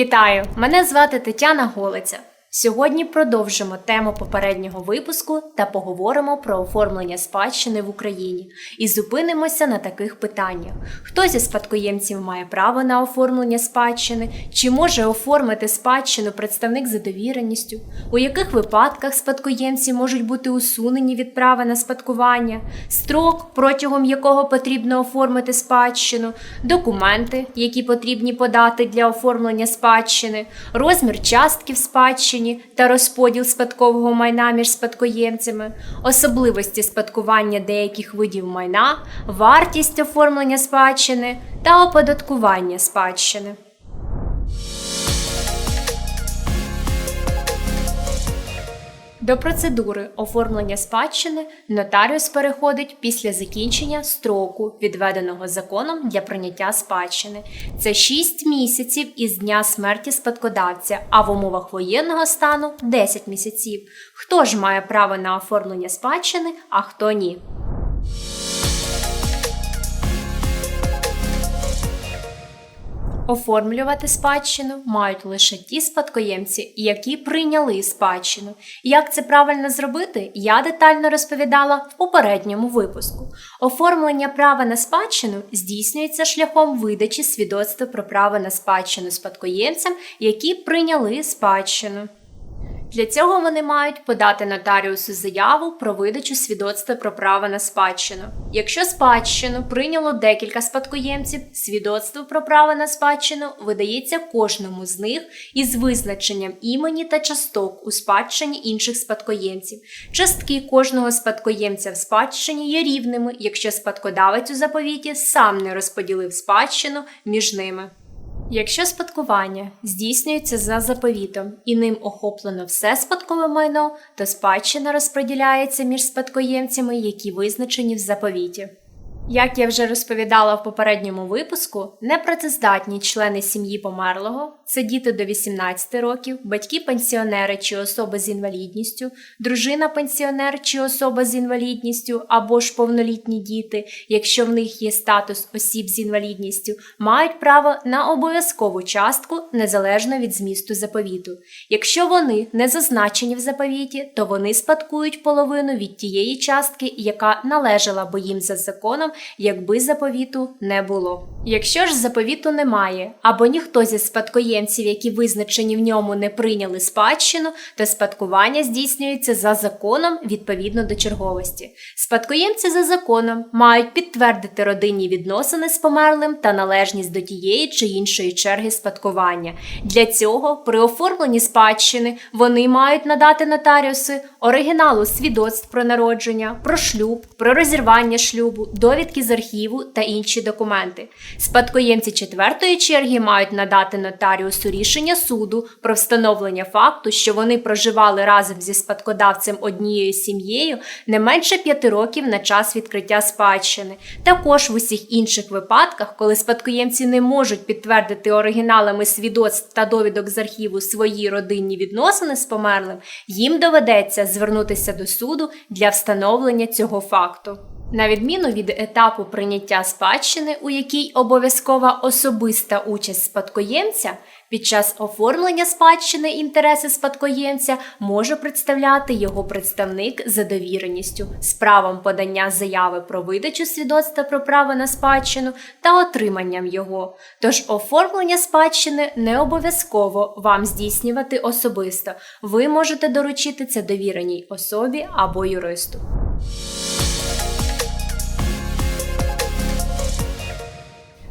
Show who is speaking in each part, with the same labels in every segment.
Speaker 1: Вітаю! Мене звати Тетяна Голиця. Сьогодні продовжимо тему попереднього випуску та поговоримо про оформлення спадщини в Україні і зупинимося на таких питаннях: хто зі спадкоємців має право на оформлення спадщини, чи може оформити спадщину представник за довіреністю, у яких випадках спадкоємці можуть бути усунені від права на спадкування, строк, протягом якого потрібно оформити спадщину, документи, які потрібні подати для оформлення спадщини, розмір частки в спадщині та розподіл спадкового майна між спадкоємцями, особливості спадкування деяких видів майна, вартість оформлення спадщини та оподаткування спадщини. До процедури оформлення спадщини нотаріус переходить після закінчення строку, відведеного законом для прийняття спадщини. Це 6 місяців із дня смерті спадкодавця, а в умовах воєнного стану 10 місяців. Хто ж має право на оформлення спадщини, а хто ні? Оформлювати спадщину мають лише ті спадкоємці, які прийняли спадщину. Як це правильно зробити, я детально розповідала в попередньому випуску. Оформлення права на спадщину здійснюється шляхом видачі свідоцтва про право на спадщину спадкоємцям, які прийняли спадщину. Для цього вони мають подати нотаріусу заяву про видачу свідоцтва про право на спадщину. Якщо спадщину прийняло декілька спадкоємців, свідоцтво про право на спадщину видається кожному з них із визначенням імені та часток у спадщині інших спадкоємців. Частки кожного спадкоємця в спадщині є рівними, якщо спадкодавець у заповіті сам не розподілив спадщину між ними. Якщо спадкування здійснюється за заповітом і ним охоплено все спадкове майно, то спадщина розподіляється між спадкоємцями, які визначені в заповіті. Як я вже розповідала в попередньому випуску, непрацездатні члени сім'ї померлого це діти до 18 років, батьки-пенсіонери чи особи з інвалідністю, дружина-пенсіонер чи особа з інвалідністю або ж повнолітні діти, якщо в них є статус осіб з інвалідністю, мають право на обов'язкову частку незалежно від змісту заповіту. Якщо вони не зазначені в заповіті, то вони спадкують половину від тієї частки, яка належала би їм за законом якби заповіту не було. Якщо ж заповіту немає, або ніхто зі спадкоємців, які визначені в ньому, не прийняли спадщину, то спадкування здійснюється за законом відповідно до черговості. Спадкоємці за законом мають підтвердити родинні відносини з померлим та належність до тієї чи іншої черги спадкування. Для цього при оформленні спадщини вони мають надати нотаріуси оригіналу свідоцтв про народження, про шлюб, про розірвання шлюбу, довідки з архіву та інші документи. Спадкоємці четвертої черги мають надати нотаріусу рішення суду про встановлення факту, що вони проживали разом зі спадкодавцем однією сім'єю не менше п'яти років на час відкриття спадщини. Також в усіх інших випадках, коли спадкоємці не можуть підтвердити оригіналами свідоцтв та довідок з архіву свої родинні відносини з померлим, їм доведеться звернутися до суду для встановлення цього факту. На відміну від етапу прийняття спадщини, у якій обов'язкова особиста участь спадкоємця, під час оформлення спадщини інтереси спадкоємця може представляти його представник за довіреністю з правом подання заяви про видачу свідоцтва про право на спадщину та отриманням його. Тож оформлення спадщини не обов'язково вам здійснювати особисто. Ви можете доручити це довіреній особі або юристу.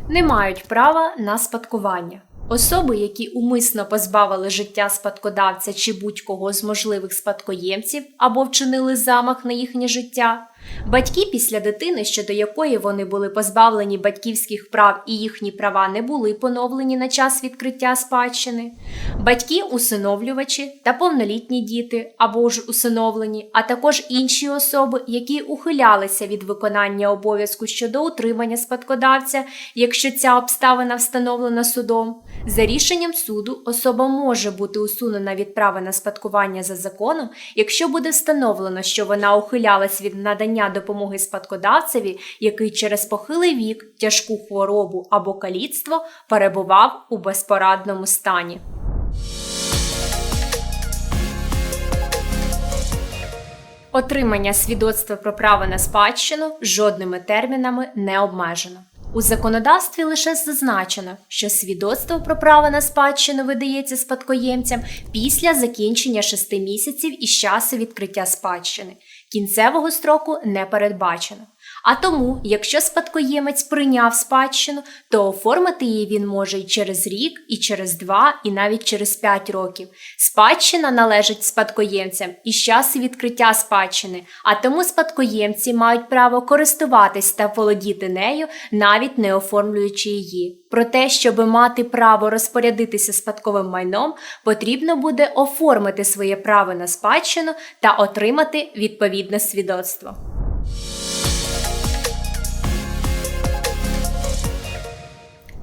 Speaker 1: Не мають права на спадкування. Особи, які умисно позбавили життя спадкодавця чи будь-кого з можливих спадкоємців або вчинили замах на їхнє життя, батьки після дитини, щодо якої вони були позбавлені батьківських прав і їхні права не були поновлені на час відкриття спадщини, батьки усиновлювачі та повнолітні діти або ж усиновлені, а також інші особи, які ухилялися від виконання обов'язку щодо утримання спадкодавця, якщо ця обставина встановлена судом. За рішенням суду особа може бути усунена від права на спадкування за законом, якщо буде встановлено, що вона ухилялась від надання надання допомоги спадкодавцеві, який через похилий вік, тяжку хворобу або каліцтво перебував у безпорадному стані. Отримання свідоцтва про право на спадщину жодними термінами не обмежено. У законодавстві лише зазначено, що свідоцтво про право на спадщину видається спадкоємцям після закінчення шести місяців із часу відкриття спадщини. Кінцевого строку не передбачено. А тому, якщо спадкоємець прийняв спадщину, то оформити її він може і через рік, і через два, і навіть через п'ять років. Спадщина належить спадкоємцям із часу відкриття спадщини, а тому спадкоємці мають право користуватись та володіти нею, навіть не оформлюючи її. Про те, щоб мати право розпорядитися спадковим майном, потрібно буде оформити своє право на спадщину та отримати відповідне свідоцтво.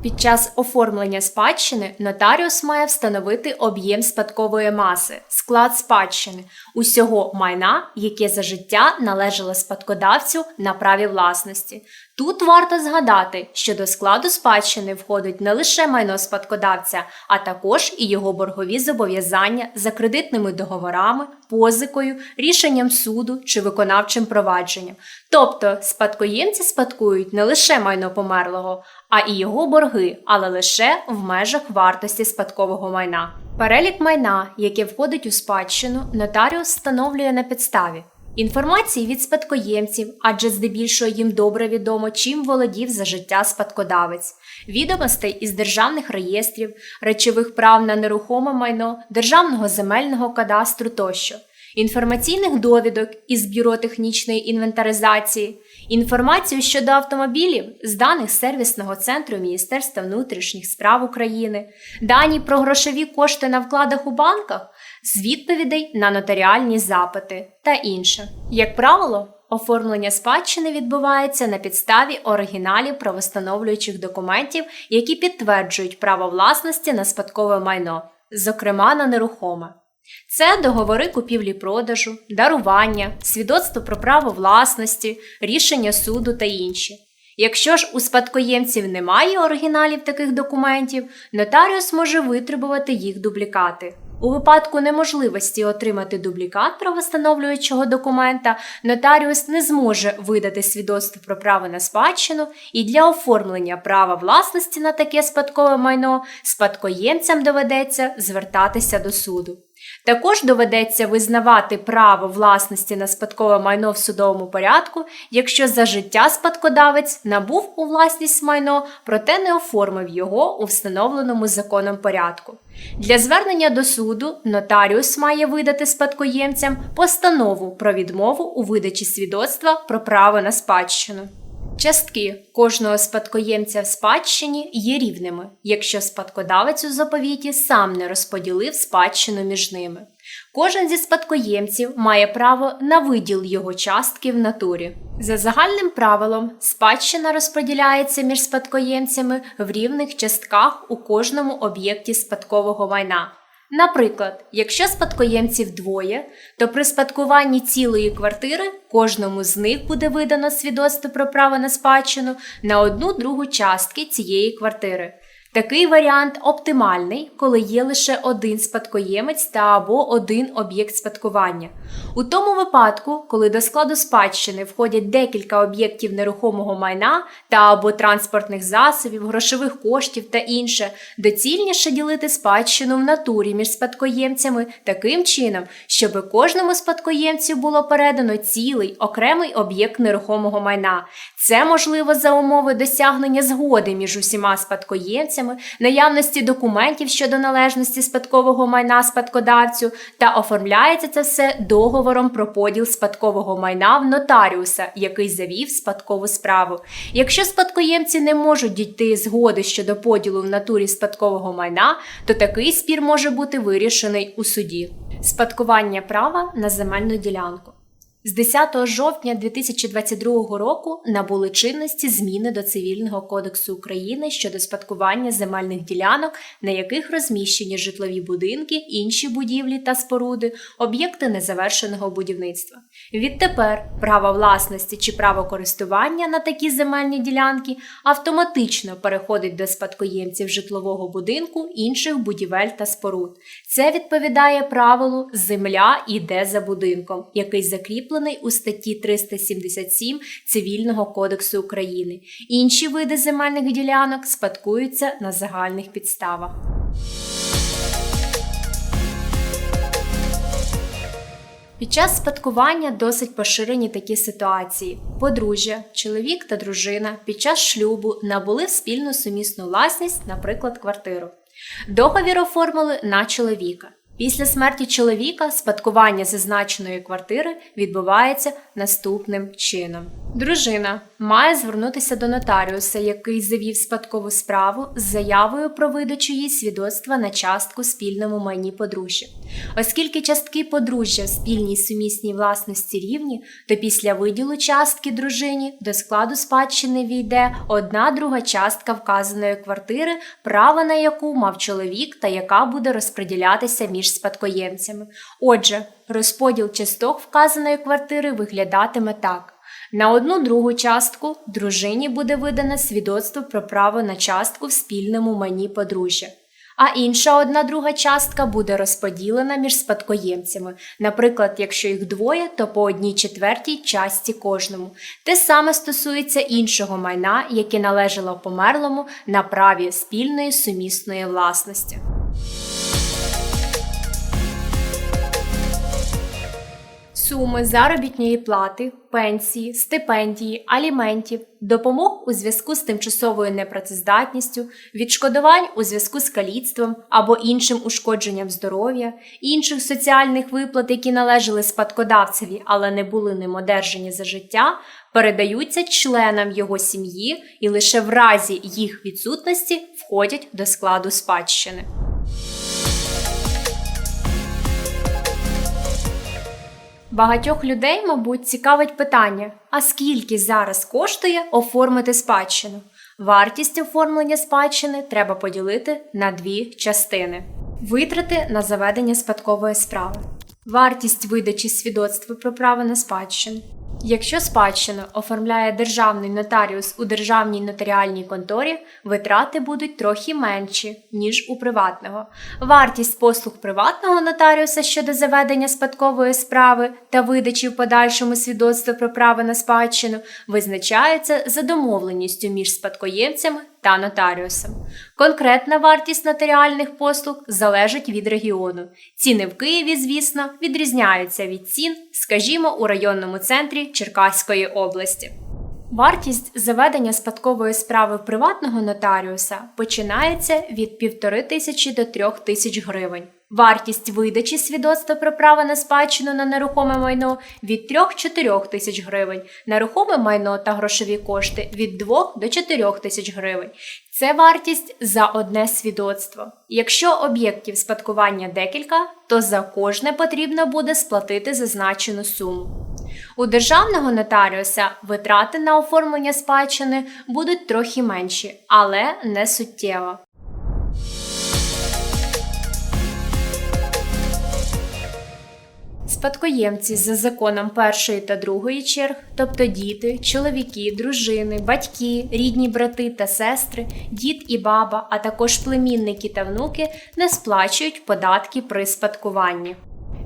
Speaker 1: Під час оформлення спадщини нотаріус має встановити об'єм спадкової маси, склад спадщини, усього майна, яке за життя належало спадкодавцю на праві власності. Тут варто згадати, що до складу спадщини входить не лише майно спадкодавця, а також і його боргові зобов'язання за кредитними договорами, позикою, рішенням суду чи виконавчим провадженням. Тобто спадкоємці спадкують не лише майно померлого, а і його борги, але лише в межах вартості спадкового майна. Перелік майна, яке входить у спадщину, нотаріус встановлює на підставі. Інформації від спадкоємців, адже здебільшого їм добре відомо, чим володів за життя спадкодавець, відомостей із державних реєстрів, речових прав на нерухоме майно, державного земельного кадастру тощо, інформаційних довідок із бюро технічної інвентаризації, інформацію щодо автомобілів з даних сервісного центру Міністерства внутрішніх справ України, дані про грошові кошти на вкладах у банках з відповідей на нотаріальні запити та інше. Як правило, оформлення спадщини відбувається на підставі оригіналів правостановлюючих документів, які підтверджують право власності на спадкове майно, зокрема на нерухоме. Це договори купівлі-продажу, дарування, свідоцтво про право власності, рішення суду та інші. Якщо ж у спадкоємців немає оригіналів таких документів, нотаріус може витребувати їх дублікати. У випадку неможливості отримати дублікат правостановлюючого документа, нотаріус не зможе видати свідоцтво про право на спадщину, і для оформлення права власності на таке спадкове майно спадкоємцям доведеться звертатися до суду. Також доведеться визнавати право власності на спадкове майно в судовому порядку, якщо за життя спадкодавець набув у власність майно, проте не оформив його у встановленому законом порядку. Для звернення до суду нотаріус має видати спадкоємцям постанову про відмову у видачі свідоцтва про право на спадщину. Частки кожного спадкоємця в спадщині є рівними, якщо спадкодавець у заповіті сам не розподілив спадщину між ними. Кожен зі спадкоємців має право на виділ його частки в натурі. За загальним правилом, спадщина розподіляється між спадкоємцями в рівних частках у кожному об'єкті спадкового майна. Наприклад, якщо спадкоємців двоє, то при спадкуванні цілої квартири кожному з них буде видано свідоцтво про право на спадщину на одну другу частки цієї квартири. Такий варіант оптимальний, коли є лише один спадкоємець та або один об'єкт спадкування. У тому випадку, коли до складу спадщини входять декілька об'єктів нерухомого майна та або транспортних засобів, грошових коштів та інше, доцільніше ділити спадщину в натурі між спадкоємцями таким чином, щоб кожному спадкоємцю було передано цілий окремий об'єкт нерухомого майна. Це можливо за умови досягнення згоди між усіма спадкоємцями наявності документів щодо належності спадкового майна спадкодавцю та оформляється це все договором про поділ спадкового майна в нотаріуса, який завів спадкову справу. Якщо спадкоємці не можуть дійти згоди щодо поділу в натурі спадкового майна, то такий спір може бути вирішений у суді. Спадкування права на земельну ділянку. З 10 жовтня 2022 року набули чинності зміни до Цивільного кодексу України щодо спадкування земельних ділянок, на яких розміщені житлові будинки, інші будівлі та споруди, об'єкти незавершеного будівництва. Відтепер право власності чи право користування на такі земельні ділянки автоматично переходить до спадкоємців житлового будинку інших будівель та споруд. Це відповідає правилу земля іде за будинком, який закріплений у статті 377 Цивільного кодексу України. Інші види земельних ділянок спадкуються на загальних підставах. Під час спадкування досить поширені такі ситуації: подружжя, чоловік та дружина під час шлюбу набули спільну сумісну власність, наприклад, квартиру. Договір оформили на чоловіка. Після смерті чоловіка спадкування зазначеної квартири відбувається наступним чином. Дружина має звернутися до нотаріуса, який завів спадкову справу з заявою про видачу їй свідоцтва на частку спільному майні подружжя. Оскільки частки подружжя в спільній сумісній власності рівні, то після виділу частки дружині до складу спадщини війде одна друга частка вказаної квартири, право на яку мав чоловік та яка буде розподілятися між спадкоємцями. Отже, розподіл часток вказаної квартири виглядатиме так. На одну другу частку дружині буде видане свідоцтво про право на частку в спільному майні подружжя. А інша одна друга частка буде розподілена між спадкоємцями. Наприклад, якщо їх двоє, то по одній четвертій частці кожному. Те саме стосується іншого майна, яке належало померлому на праві спільної сумісної власності. Суми заробітної плати, пенсії, стипендії, аліментів, допомог у зв'язку з тимчасовою непрацездатністю, відшкодувань у зв'язку з каліцтвом або іншим ушкодженням здоров'я, інших соціальних виплат, які належали спадкодавцеві, але не були ним одержані за життя, передаються членам його сім'ї і лише в разі їх відсутності входять до складу спадщини. Багатьох людей, мабуть, цікавить питання: а скільки зараз коштує оформити спадщину? Вартість оформлення спадщини треба поділити на дві частини: витрати на заведення спадкової справи, вартість видачі свідоцтва про право на спадщину. Якщо спадщину оформляє державний нотаріус у державній нотаріальній конторі, витрати будуть трохи менші, ніж у приватного. Вартість послуг приватного нотаріуса щодо заведення спадкової справи та видачі в подальшому свідоцтва про право на спадщину визначається за домовленістю між спадкоємцями та нотаріусом. Конкретна вартість нотаріальних послуг залежить від регіону. Ціни в Києві, звісно, відрізняються від цін, скажімо, у районному центрі Черкаської області. Вартість заведення спадкової справи приватного нотаріуса починається від півтори тисячі до трьох тисяч гривень. Вартість видачі свідоцтва про право на спадщину на нерухоме майно від 3-4 тисяч гривень, нерухоме майно та грошові кошти від 2 до 4 тисяч гривень. Це вартість за одне свідоцтво. Якщо об'єктів спадкування декілька, то за кожне потрібно буде сплатити зазначену суму. У державного нотаріуса витрати на оформлення спадщини будуть трохи менші, але не суттєво. Спадкоємці за законом першої та другої черг, тобто діти, чоловіки, дружини, батьки, рідні брати та сестри, дід і баба, а також племінники та внуки не сплачують податки при спадкуванні.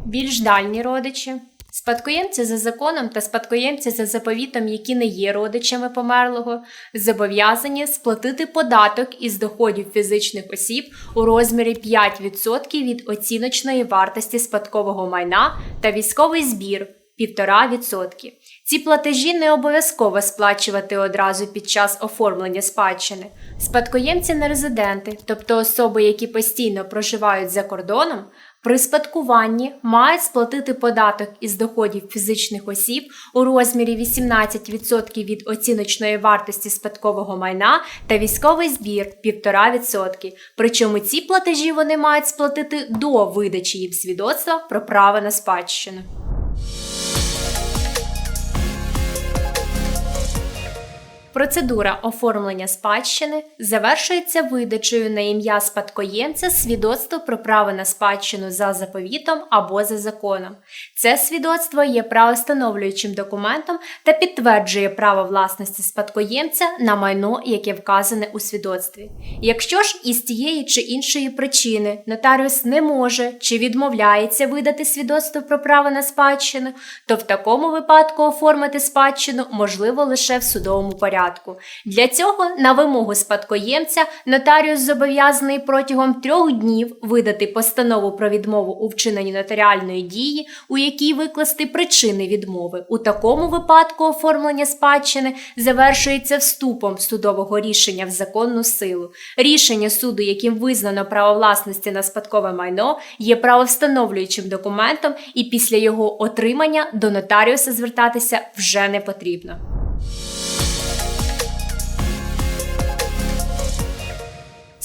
Speaker 1: Більш дальні родичі Спадкоємці за законом та спадкоємці за заповітом, які не є родичами померлого, зобов'язані сплатити податок із доходів фізичних осіб у розмірі 5% від оціночної вартості спадкового майна та військовий збір 1,5%. Ці платежі не обов'язково сплачувати одразу під час оформлення спадщини. Спадкоємці нерезиденти, тобто особи, які постійно проживають за кордоном, при спадкуванні мають сплатити податок із доходів фізичних осіб у розмірі 18% від оціночної вартості спадкового майна та військовий збір 1,5%. Причому ці платежі вони мають сплатити до видачі їм свідоцтва про право на спадщину. Процедура оформлення спадщини завершується видачею на ім'я спадкоємця свідоцтва про право на спадщину за заповітом або за законом. Це свідоцтво є правостановлюючим документом та підтверджує право власності спадкоємця на майно, яке вказане у свідоцтві. Якщо ж із тієї чи іншої причини нотаріус не може чи відмовляється видати свідоцтво про право на спадщину, то в такому випадку оформити спадщину можливо лише в судовому порядку. Для цього на вимогу спадкоємця нотаріус зобов'язаний протягом трьох днів видати постанову про відмову у вчиненні нотаріальної дії, у якій викласти причини відмови. У такому випадку оформлення спадщини завершується вступом судового рішення в законну силу. Рішення суду, яким визнано право власності на спадкове майно, є правовстановлюючим документом, і після його отримання до нотаріуса звертатися вже не потрібно.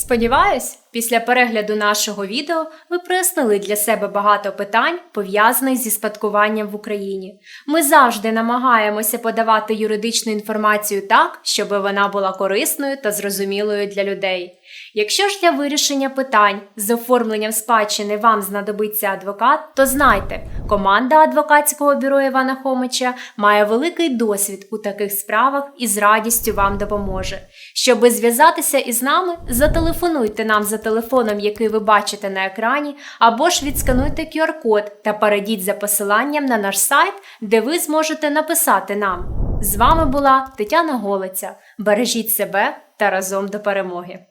Speaker 1: Сподіваюсь, після перегляду нашого відео ви прояснили для себе багато питань, пов'язаних зі спадкуванням в Україні. Ми завжди намагаємося подавати юридичну інформацію так, щоб вона була корисною та зрозумілою для людей. Якщо ж для вирішення питань з оформленням спадщини вам знадобиться адвокат, то знайте, команда адвокатського бюро Івана Хомича має великий досвід у таких справах і з радістю вам допоможе. Щоби зв'язатися із нами, зателефонуйте нам за телефоном, який ви бачите на екрані, або ж відскануйте QR-код та перейдіть за посиланням на наш сайт, де ви зможете написати нам. З вами була Тетяна Голиця. Бережіть себе та разом до перемоги!